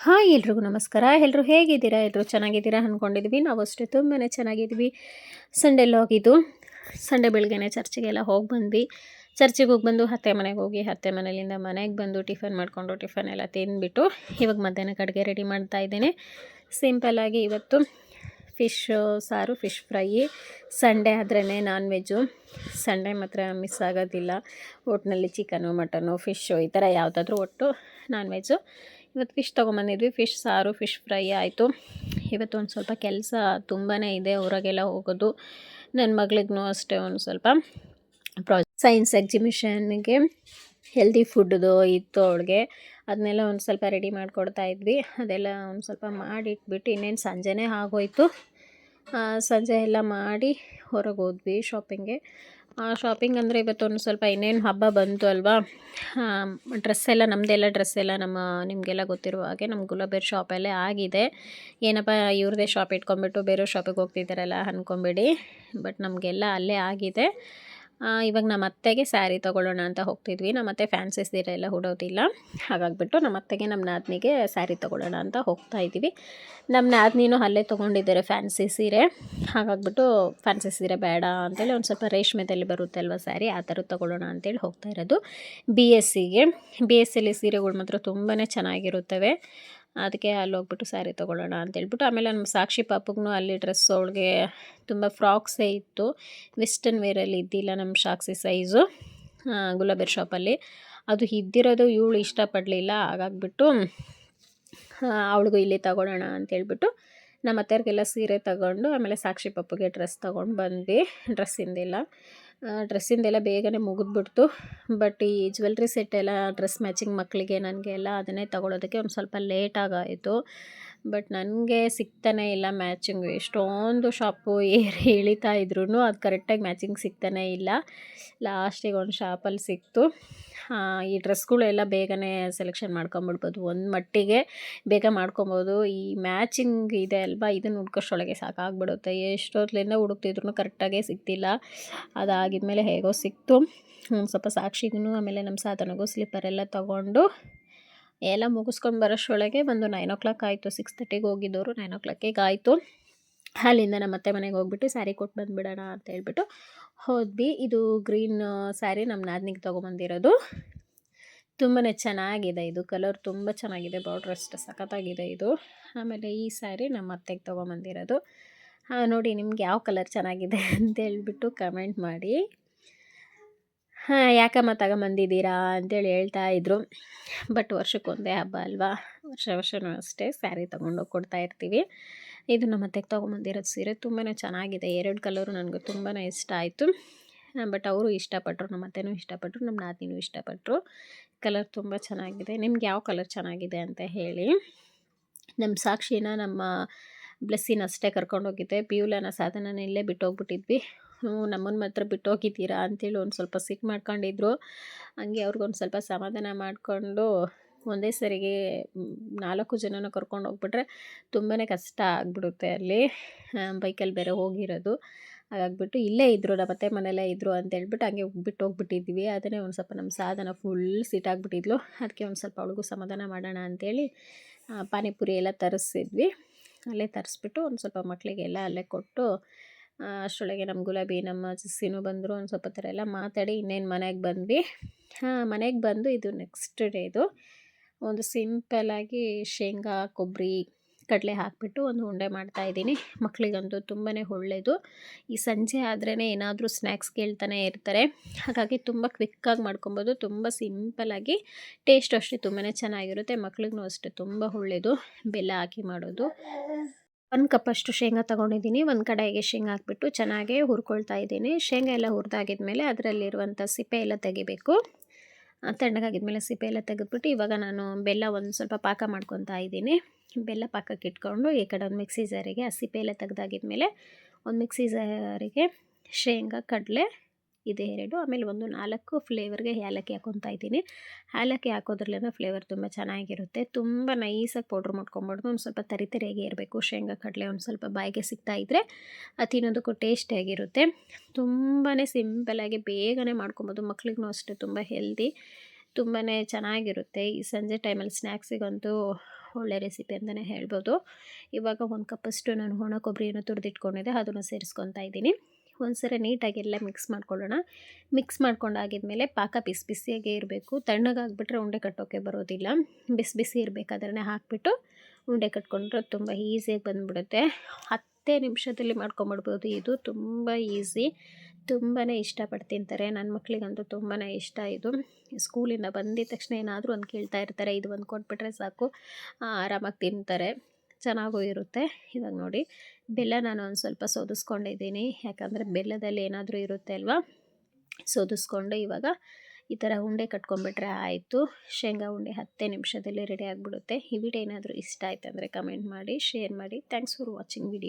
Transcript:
Hi ಎಲ್ರಿಗೂ ನಮಸ್ಕಾರ. ಎಲ್ಲರೂ ಹೇಗಿದ್ದೀರಾ? ಎಲ್ಲರೂ ಚೆನ್ನಾಗಿದ್ದೀರಾ ಅಂದ್ಕೊಂಡಿದ್ವಿ ನಾವು ಅಷ್ಟೇ ತುಂಬಾ ಚೆನ್ನಾಗಿದ್ವಿ. ಸಂಡೇ ಹೋಗಿದ್ದು. ಸಂಡೇ ಬೆಳಗ್ಗೆನೆ ಚರ್ಚಿಗೆಲ್ಲ ಹೋಗಿ ಬಂದ್ವಿ. ಚರ್ಚಿಗೆ ಹೋಗಿ ಬಂದು ಹತ್ತೆ ಮನೆಗೆ ಹೋಗಿ ಹತ್ತೆ ಮನೆಯಲ್ಲಿಂದ ಮನೆಗೆ ಬಂದು ಟಿಫನ್ ಮಾಡಿಕೊಂಡು ಟಿಫನ್ ಎಲ್ಲ ತಿಂದುಬಿಟ್ಟು ಇವಾಗ ಮಧ್ಯಾಹ್ನಕ್ಕೆ ಅಡುಗೆ ರೆಡಿ ಮಾಡ್ತಾ ಇದ್ದೇನೆ. ಸಿಂಪಲ್ಲಾಗಿ ಇವತ್ತು ಫಿಶ್ ಸಾರು ಫಿಶ್ ಫ್ರೈ ಸಂಡೇ ಆದ್ರೇ ನಾನ್ ವೆಜ್ಜು ಸಂಡೇ ಮಾತ್ರ ಮಿಸ್ ಆಗೋದಿಲ್ಲ. ಒಟ್ಟಿನಲ್ಲಿ ಚಿಕನು ಮಟನು ಫಿಶ್ಶು ಈ ಥರ ಯಾವುದಾದ್ರೂ ಒಟ್ಟು ನಾನ್ ವೆಜ್ಜು ಇವತ್ತು ಫಿಶ್ ತೊಗೊಂಬಂದಿದ್ವಿ. ಫಿಶ್ ಸಾರು ಫಿಶ್ ಫ್ರೈ ಆಯಿತು. ಇವತ್ತು ಒಂದು ಸ್ವಲ್ಪ ಕೆಲಸ ತುಂಬಾ ಇದೆ ಹೊರಗೆಲ್ಲ ಹೋಗೋದು. ನನ್ನ ಮಗಳಿಗೂ ಅಷ್ಟೇ ಒಂದು ಸ್ವಲ್ಪ ಪ್ರಾ ಸೈನ್ಸ್ ಎಕ್ಸಿಬಿಷನ್ಗೆ ಹೆಲ್ದಿ ಫುಡ್ದು ಇತ್ತು ಅವಳಿಗೆ. ಅದನ್ನೆಲ್ಲ ಒಂದು ಸ್ವಲ್ಪ ರೆಡಿ ಮಾಡಿಕೊಡ್ತಾ ಇದ್ವಿ. ಅದೆಲ್ಲ ಒಂದು ಸ್ವಲ್ಪ ಮಾಡಿಟ್ಬಿಟ್ಟು ಇನ್ನೇನು ಸಂಜೆನೇ ಆಗೋಯ್ತು. ಸಂಜೆ ಎಲ್ಲ ಮಾಡಿ ಹೊರಗೆ ಹೋದ್ವಿ ಶಾಪಿಂಗ್ಗೆ ಶಾಪಿಂಗ್ ಅಂದರೆ ಇವತ್ತು ಒಂದು ಸ್ವಲ್ಪ ಇನ್ನೇನು ಹಬ್ಬ ಬಂತು ಅಲ್ವಾ? ಡ್ರೆಸ್ ಎಲ್ಲ ನಮ್ಮದೆಲ್ಲ ಡ್ರೆಸ್ ಎಲ್ಲ ನಮ್ಮ, ನಿಮಗೆಲ್ಲ ಗೊತ್ತಿರುವ ಹಾಗೆ ನಮ್ಮ ಗುಲಾಬೇರ್ ಶಾಪಲ್ಲೇ ಆಗಿದೆ. ಏನಪ್ಪ ಇವ್ರದ್ದೇ ಶಾಪ್ ಇಟ್ಕೊಂಡ್ಬಿಟ್ಟು ಬೇರೆ ಶಾಪಿಗೆ ಹೋಗ್ತಿದ್ದಾರಲ್ಲ ಅಂದ್ಕೊಂಬೇಡಿ ಬಟ್ ನಮಗೆಲ್ಲ ಅಲ್ಲೇ ಆಗಿದೆ. ಇವಾಗ ನಮ್ಮ ಅತ್ತೆಗೆ ಸ್ಯಾರಿ ತೊಗೊಳ್ಳೋಣ ಅಂತ ಹೋಗ್ತಿದ್ವಿ. ನಮ್ಮ ಅತ್ತೆ ಫ್ಯಾನ್ಸಿ ಸೀರೆ ಎಲ್ಲ ಉಡೋದಿಲ್ಲ. ಹಾಗಾಗಿಬಿಟ್ಟು ನಮ್ಮ ಅತ್ತೆಗೆ ನಮ್ಮ ನಾದಿನಿಗೆ ಸ್ಯಾರಿ ತೊಗೊಳ್ಳೋಣ ಅಂತ ಹೋಗ್ತಾ ಇದ್ದೀವಿ. ನಮ್ಮ ನಾದಿನಿನೂ ಅಲ್ಲೇ ತೊಗೊಂಡಿದ್ದಾರೆ ಫ್ಯಾನ್ಸಿ ಸೀರೆ. ಹಾಗಾಗಿಬಿಟ್ಟು ಫ್ಯಾನ್ಸಿ ಸೀರೆ ಬೇಡ ಅಂತೇಳಿ ಒಂದು ಸ್ವಲ್ಪ ರೇಷ್ಮೆದಲ್ಲಿ ಬರುತ್ತೆ ಅಲ್ವ ಸ್ಯಾರಿ, ಆ ಥರ ತೊಗೊಳ್ಳೋಣ ಅಂತೇಳಿ ಹೋಗ್ತಾ ಇರೋದು. ಬಿ ಎಸ್ ಸಿಗೆ ಬಿ ಎಸ್ ಸಿಲಿ ಸೀರೆಗಳು ಮಾತ್ರ ತುಂಬಾ ಚೆನ್ನಾಗಿರುತ್ತವೆ. ಅದಕ್ಕೆ ಅಲ್ಲಿ ಹೋಗ್ಬಿಟ್ಟು ಸ್ಯಾರಿ ತೊಗೊಳ್ಳೋಣ ಅಂತೇಳ್ಬಿಟ್ಟು ಆಮೇಲೆ ನಮ್ಮ ಸಾಕ್ಷಿ ಪಾಪಗೂ ಅಲ್ಲಿ ಡ್ರೆಸ್ ಅವಳಿಗೆ ತುಂಬ ಫ್ರಾಕ್ಸೇ ಇತ್ತು. ವೆಸ್ಟರ್ನ್ ವೇರಲ್ಲಿ ಇದ್ದಿಲ್ಲ ನಮ್ಮ ಸಾಕ್ಷಿ ಸೈಜು ಗುಲಾಬಿ ಶಾಪಲ್ಲಿ ಅದು ಇದ್ದಿರೋದು ಇವಳು ಇಷ್ಟಪಡಲಿಲ್ಲ, ಹಾಗಾಗ್ಬಿಟ್ಟು ಅವಳಿಗೂ ಇಲ್ಲಿ ತಗೊಳ್ಳೋಣ ಅಂತೇಳ್ಬಿಟ್ಟು ನಮ್ಮ ಅತ್ತೆಯವ್ರಿಗೆಲ್ಲ ಸೀರೆ ತಗೊಂಡು, ಆಮೇಲೆ ಸಾಕ್ಷಿ ಪಪ್ಪಗೆ ಡ್ರೆಸ್ ತೊಗೊಂಡು ಬಂದ್ವಿ ಡ್ರೆಸ್ಸಿಂದೆಲ್ಲ ಡ್ರೆಸ್ಸಿಂದೆಲ್ಲ ಬೇಗನೆ ಮುಗಿದ್ಬಿಡ್ತು. ಬಟ್ ಈ ಜ್ಯುವೆಲ್ರಿ ಸೆಟ್ ಎಲ್ಲ ಡ್ರೆಸ್ ಮ್ಯಾಚಿಂಗ್ ಮಕ್ಕಳಿಗೆ ನನಗೆ ಎಲ್ಲ ಅದನ್ನೇ ತೊಗೊಳೋದಕ್ಕೆ ಒಂದು ಸ್ವಲ್ಪ ಲೇಟಾಗಾಯಿತು ಬಟ್ ನನಗೆ ಸಿಗ್ತಾನೆ ಇಲ್ಲ ಮ್ಯಾಚಿಂಗು ಎಷ್ಟೊಂದು ಶಾಪು ಏರಿ ಇಳಿತಾ ಇದ್ರೂ ಅದು ಕರೆಕ್ಟಾಗಿ ಮ್ಯಾಚಿಂಗ್ ಸಿಗ್ತಾನೆ ಇಲ್ಲ. ಲಾಸ್ಟಿಗೆ ಒಂದು ಶಾಪಲ್ಲಿ ಸಿಕ್ತು. ಈ ಡ್ರೆಸ್ಗಳೆಲ್ಲ ಬೇಗನೆ ಸೆಲೆಕ್ಷನ್ ಮಾಡ್ಕೊಂಬಿಡ್ಬೋದು. ಒಂದು ಮಟ್ಟಿಗೆ ಬೇಗ ಮಾಡ್ಕೊಬೋದು. ಈ ಮ್ಯಾಚಿಂಗ್ ಇದೆ ಅಲ್ವಾ? ಇದನ್ನು ಹುಡ್ಕೋಷ್ಟೊಳಗೆ ಸಾಕಾಗ್ಬಿಡುತ್ತೆ. ಎಷ್ಟೊತ್ತಲಿಂದ ಹುಡುಕ್ತಿದ್ರು ಕರೆಕ್ಟಾಗೇ ಸಿಗ್ತಿಲ್ಲ. ಅದಾಗಿದ್ಮೇಲೆ ಹೇಗೋ ಸಿಕ್ತು. ಸ್ವಲ್ಪ ಸಾಕ್ಷಿಗೂ ಆಮೇಲೆ ನಮ್ಮ ಸಾಧನಗೂ ಸ್ಲಿಪ್ಪರೆಲ್ಲ ತೊಗೊಂಡು ಎಲ್ಲ ಮುಗಿಸ್ಕೊಂಡು ಬರೋಷ್ಟೊಳಗೆ ಒಂದು ನೈನ್ ಓ ಕ್ಲಾಕ್ ಆಯಿತು. ಸಿಕ್ಸ್ ತರ್ಟಿಗೆ ಹೋಗಿದ್ದವರು ನೈನ್ ಓ ಕ್ಲಾಕಿಗೆ ಆಯಿತು. ಅಲ್ಲಿಂದ ನಮ್ಮ ಅತ್ತೆ ಮನೆಗೆ ಹೋಗ್ಬಿಟ್ಟು ಸ್ಯಾರಿ ಕೊಟ್ಟು ಬಂದುಬಿಡೋಣ ಅಂತ ಹೇಳ್ಬಿಟ್ಟು ಹೋದ್ವಿ. ಇದು ಗ್ರೀನ್ ಸ್ಯಾರಿ ನಮ್ಮ ನಾದಿನಿಗೆ ತೊಗೊಂಬಂದಿರೋದು. ತುಂಬಾ ಚೆನ್ನಾಗಿದೆ ಇದು. ಕಲರ್ ತುಂಬ ಚೆನ್ನಾಗಿದೆ. ಬಾರ್ಡ್ರ್ ಅಷ್ಟು ಸಖತ್ತಾಗಿದೆ ಇದು. ಆಮೇಲೆ ಈ ಸ್ಯಾರಿ ನಮ್ಮ ಅತ್ತೆಗೆ ತೊಗೊಂಬಂದಿರೋದು. ನೋಡಿ ನಿಮ್ಗೆ ಯಾವ ಕಲರ್ ಚೆನ್ನಾಗಿದೆ ಅಂತ ಹೇಳ್ಬಿಟ್ಟು ಕಮೆಂಟ್ ಮಾಡಿ. ಹಾಂ, ಯಾಕಮ್ಮ ತಗೊಂಬಂದಿದ್ದೀರಾ ಅಂತೇಳಿ ಹೇಳ್ತಾ ಇದ್ರು. ಬಟ್ ವರ್ಷಕ್ಕೊಂದೇ ಹಬ್ಬ ಅಲ್ವಾ? ವರ್ಷ ವರ್ಷವೂ ಅಷ್ಟೇ ಸ್ಯಾರಿ ತೊಗೊಂಡೋಗಿ ಕೊಡ್ತಾ ಇರ್ತೀವಿ. ಇದು ನಮ್ಮ ಅತ್ತೆಗೆ ತೊಗೊಂಬಂದಿರೋದು ಸೀರೆ. ತುಂಬಾ ಚೆನ್ನಾಗಿದೆ. ಎರಡು ಕಲರು ನನಗೆ ತುಂಬಾ ಇಷ್ಟ ಆಯಿತು. ಬಟ್ ಅವರು ಇಷ್ಟಪಟ್ಟರು ನಮ್ಮ ಅತ್ತೆನೂ ಇಷ್ಟಪಟ್ಟರು ನಮ್ಮ ನಾತಿನೂ ಇಷ್ಟಪಟ್ಟರು ಕಲರ್ ತುಂಬ ಚೆನ್ನಾಗಿದೆ. ನಿಮ್ಗೆ ಯಾವ ಕಲರ್ ಚೆನ್ನಾಗಿದೆ ಅಂತ ಹೇಳಿ. ನಮ್ಮ ಸಾಕ್ಷಿನ ನಮ್ಮ ಬ್ಲೆಸ್ಸಿನ ಅಷ್ಟೇ ಕರ್ಕೊಂಡೋಗಿದ್ದೆ ಪಿಯುಲನ ಸಾಧನನ ಇಲ್ಲೇ ಬಿಟ್ಟೋಗ್ಬಿಟ್ಟಿದ್ವಿ. ನಮ್ಮನ್ನು ಮಾತ್ರ ಬಿಟ್ಟೋಗಿದ್ದೀರಾ ಅಂತೇಳಿ ಒಂದು ಸ್ವಲ್ಪ ಸಿಕ್ ಮಾಡ್ಕೊಂಡಿದ್ರು. ಹಂಗೆ ಅವ್ರಿಗೊಂದು ಸ್ವಲ್ಪ ಸಮಾಧಾನ ಮಾಡಿಕೊಂಡು ಒಂದೇ ಸರಿಗೆ ನಾಲ್ಕು ಜನನ ಕರ್ಕೊಂಡು ಹೋಗ್ಬಿಟ್ರೆ ತುಂಬಾ ಕಷ್ಟ ಆಗಿಬಿಡುತ್ತೆ ಅಲ್ಲಿ. ಬೈಕಲ್ಲಿ ಬೇರೆ ಹೋಗಿರೋದು. ಹಾಗಾಗ್ಬಿಟ್ಟು ಇಲ್ಲೇ ಇದ್ದರು ನಮ್ಮ ಅತ್ತೆ ಮನೆಯಲ್ಲೇ ಇದ್ದರು ಅಂತೇಳ್ಬಿಟ್ಟು ಹಂಗೆ ಬಿಟ್ಟು ಹೋಗ್ಬಿಟ್ಟಿದ್ವಿ. ಅದನ್ನೇ ಒಂದು ಸ್ವಲ್ಪ ನಮ್ಮ ಸಾಧನ ಫುಲ್ ಸೀಟ್ ಆಗಿಬಿಟ್ಟಿದ್ಲು. ಅದಕ್ಕೆ ಒಂದು ಸ್ವಲ್ಪ ಅವಳಿಗೂ ಸಮಾಧಾನ ಮಾಡೋಣ ಅಂಥೇಳಿ ಪಾನಿಪುರಿ ಎಲ್ಲ ತರಿಸಿದ್ವಿ. ಅಲ್ಲೇ ತರಿಸ್ಬಿಟ್ಟು ಒಂದು ಸ್ವಲ್ಪ ಮಕ್ಕಳಿಗೆಲ್ಲ ಅಲ್ಲೇ ಕೊಟ್ಟು ಅಷ್ಟರೊಳಗೆ ನಮ್ಮ ಗುಲಾಬಿ, ನಮ್ಮ ಸಿಸ್ಸಿನೂ ಬಂದರು. ಒಂದು ಸ್ವಲ್ಪ ಥರ ಎಲ್ಲ ಮಾತಾಡಿ ಇನ್ನೇನು ಮನೆಗೆ ಬಂದ್ವಿ. ಹಾಂ, ಮನೆಗೆ ಬಂದು ಇದು ನೆಕ್ಸ್ಟ್ ಡೇದು ಒಂದು ಸಿಂಪಲ್ಲಾಗಿ ಶೇಂಗಾ, ಕೊಬ್ಬರಿ, ಕಡಲೆ ಹಾಕಿಬಿಟ್ಟು ಒಂದು ಉಂಡೆ ಮಾಡ್ತಾಯಿದ್ದೀನಿ ಮಕ್ಕಳಿಗಂತೂ ತುಂಬಾ ಒಳ್ಳೆಯದು ಈ ಸಂಜೆ ಆದ್ರೇ ಏನಾದರೂ ಸ್ನ್ಯಾಕ್ಸ್ ಕೇಳ್ತಾನೆ ಇರ್ತಾರೆ. ಹಾಗಾಗಿ ತುಂಬ ಕ್ವಿಕ್ಕಾಗಿ ಮಾಡ್ಕೊಬೋದು. ತುಂಬ ಸಿಂಪಲ್ಲಾಗಿ ಟೇಸ್ಟ್ ಅಷ್ಟೇ ತುಂಬಾ ಚೆನ್ನಾಗಿರುತ್ತೆ. ಮಕ್ಳಿಗೂ ಅಷ್ಟೇ ತುಂಬ ಒಳ್ಳೆಯದು ಬೆಲ್ಲ ಹಾಕಿ ಮಾಡೋದು. ಒಂದು ಕಪ್ಪಷ್ಟು ಶೇಂಗಾ ತೊಗೊಂಡಿದ್ದೀನಿ. ಒಂದು ಕಡೆಗೆ ಶೇಂಗಾ ಹಾಕ್ಬಿಟ್ಟು ಚೆನ್ನಾಗಿ ಹುರ್ಕೊಳ್ತಾ ಇದ್ದೀನಿ. ಶೇಂಗಾ ಎಲ್ಲ ಹುರಿದಾಗಿದ್ಮೇಲೆ ಅದರಲ್ಲಿರುವಂಥ ಸಿಪ್ಪೆ ಎಲ್ಲ ತೆಗಿಬೇಕು. ತಣ್ಣಗಾಗಿದ್ಮೇಲೆ ಸಿಪ್ಪೆ ಎಲ್ಲ ತೆಗೆದ್ಬಿಟ್ಟು ಇವಾಗ ನಾನು ಬೆಲ್ಲ ಒಂದು ಸ್ವಲ್ಪ ಪಾಕ ಮಾಡ್ಕೊತಾ ಇದ್ದೀನಿ. ಬೆಲ್ಲ ಪಾಕಕ್ಕೆ ಇಟ್ಕೊಂಡು ಈ ಕಡೆ ಒಂದು ಮಿಕ್ಸಿ ಜಾರಿಗೆ ಆ ಸಿಪ್ಪೆ ಎಲ್ಲ ತೆಗ್ದಾಗಿದ್ಮೇಲೆ ಒಂದು ಮಿಕ್ಸಿ ಜಾರಿಗೆ ಶೇಂಗಾ, ಕಡಲೆ ಇದೆ ಎರಡು. ಆಮೇಲೆ ಒಂದು ನಾಲ್ಕು ಫ್ಲೇವರ್ಗೆ ಏಲಕ್ಕಿ ಹಾಕೊತಾ ಇದ್ದೀನಿ. ಏಲಕ್ಕಿ ಹಾಕೋದ್ರಲ್ಲೇ ಫ್ಲೇವರ್ ತುಂಬ ಚೆನ್ನಾಗಿರುತ್ತೆ. ತುಂಬ ನೈಸಾಗಿ ಪೌಡ್ರ್ ಮಾಡ್ಕೊಬಾರ್ದು. ಒಂದು ಸ್ವಲ್ಪ ತರಿ ತರಿಯಾಗಿ ಇರಬೇಕು. ಶೇಂಗಾ, ಕಡಲೆ ಒಂದು ಸ್ವಲ್ಪ ಬಾಯಿಗೆ ಸಿಗ್ತಾ ಇದ್ದರೆ ಅದು ತಿನ್ನೋದಕ್ಕೂ ಟೇಸ್ಟಿಯಾಗಿರುತ್ತೆ ತುಂಬಾ ಸಿಂಪಲಾಗಿ ಬೇಗನೆ ಮಾಡ್ಕೊಬೋದು ಮಕ್ಳಿಗೂ ಅಷ್ಟೇ ತುಂಬ ಹೆಲ್ದಿ. ತುಂಬಾ ಚೆನ್ನಾಗಿರುತ್ತೆ. ಈ ಸಂಜೆ ಟೈಮಲ್ಲಿ ಸ್ನ್ಯಾಕ್ಸಿಗಂತೂ ಒಳ್ಳೆ ರೆಸಿಪಿ ಅಂತಲೇ ಹೇಳ್ಬೋದು. ಇವಾಗ ಒಂದು ಕಪ್ಪಷ್ಟು ನಾನು ಒಣ ಕೊಬ್ಬರಿಯನ್ನು ತುರಿದಿಟ್ಕೊಂಡಿದ್ದೆ. ಅದನ್ನು ಸೇರಿಸ್ಕೊತಾ ಇದ್ದೀನಿ. ಒಂದ್ಸರಿ ನೀಟಾಗಿ ಎಲ್ಲ ಮಿಕ್ಸ್ ಮಾಡ್ಕೊಳ್ಳೋಣ. ಮಿಕ್ಸ್ ಮಾಡ್ಕೊಂಡಾಗಿದ್ಮೇಲೆ ಪಾಕ ಬಿಸಿ ಬಿಸಿಯಾಗೇ ಇರಬೇಕು. ತಣ್ಣಗಾಗ್ಬಿಟ್ರೆ ಉಂಡೆ ಕಟ್ಟೋಕ್ಕೆ ಬರೋದಿಲ್ಲ. ಬಿಸಿ ಬಿಸಿ ಇರಬೇಕಾದ್ರೆ ಹಾಕಿಬಿಟ್ಟು ಉಂಡೆ ಕಟ್ಕೊಂಡ್ರೆ ತುಂಬ ಈಸಿಯಾಗಿ ಬಂದುಬಿಡುತ್ತೆ. ಹತ್ತೇ ನಿಮಿಷದಲ್ಲಿ ಮಾಡ್ಕೊಂಬಿಡ್ಬೋದು ಇದು ತುಂಬ ಈಸಿ. ತುಂಬಾ ಇಷ್ಟಪಟ್ಟು ತಿಂತಾರೆ ನನ್ನ ಮಕ್ಕಳಿಗಂತೂ ತುಂಬಾ ಇಷ್ಟ ಇದು. ಸ್ಕೂಲಿಂದ ಬಂದಿದ ತಕ್ಷಣ ಏನಾದರೂ ಒಂದು ಕೇಳ್ತಾ ಇರ್ತಾರೆ. ಇದು ಒಂದು ಕೊಟ್ಬಿಟ್ರೆ ಸಾಕು. ಆರಾಮಾಗಿ ತಿಂತಾರೆ. ಚೆನ್ನಾಗೂ ಇರುತ್ತೆ. ಇವಾಗ ನೋಡಿ, ಬೆಲ್ಲ ನಾನು ಒಂದು ಸ್ವಲ್ಪ ಸೋದಿಸ್ಕೊಂಡಿದ್ದೀನಿ. ಯಾಕಂದರೆ ಬೆಲ್ಲದಲ್ಲಿ ಏನಾದರೂ ಇರುತ್ತೆ ಅಲ್ವಾ? ಸೋದಿಸ್ಕೊಂಡು ಇವಾಗ ಈ ಥರ ಉಂಡೆ ಕಟ್ಕೊಂಡ್ಬಿಟ್ರೆ ಆಯಿತು. ಶೇಂಗಾ ಉಂಡೆ ಹತ್ತೇ ನಿಮಿಷದಲ್ಲಿ ರೆಡಿ ಆಗಿಬಿಡುತ್ತೆ. ಈ ವಿಡಿಯೋ ಏನಾದರೂ ಇಷ್ಟ ಆಯ್ತು ಅಂದರೆ ಕಮೆಂಟ್ ಮಾಡಿ ಶೇರ್ ಮಾಡಿ. Thanks for watching video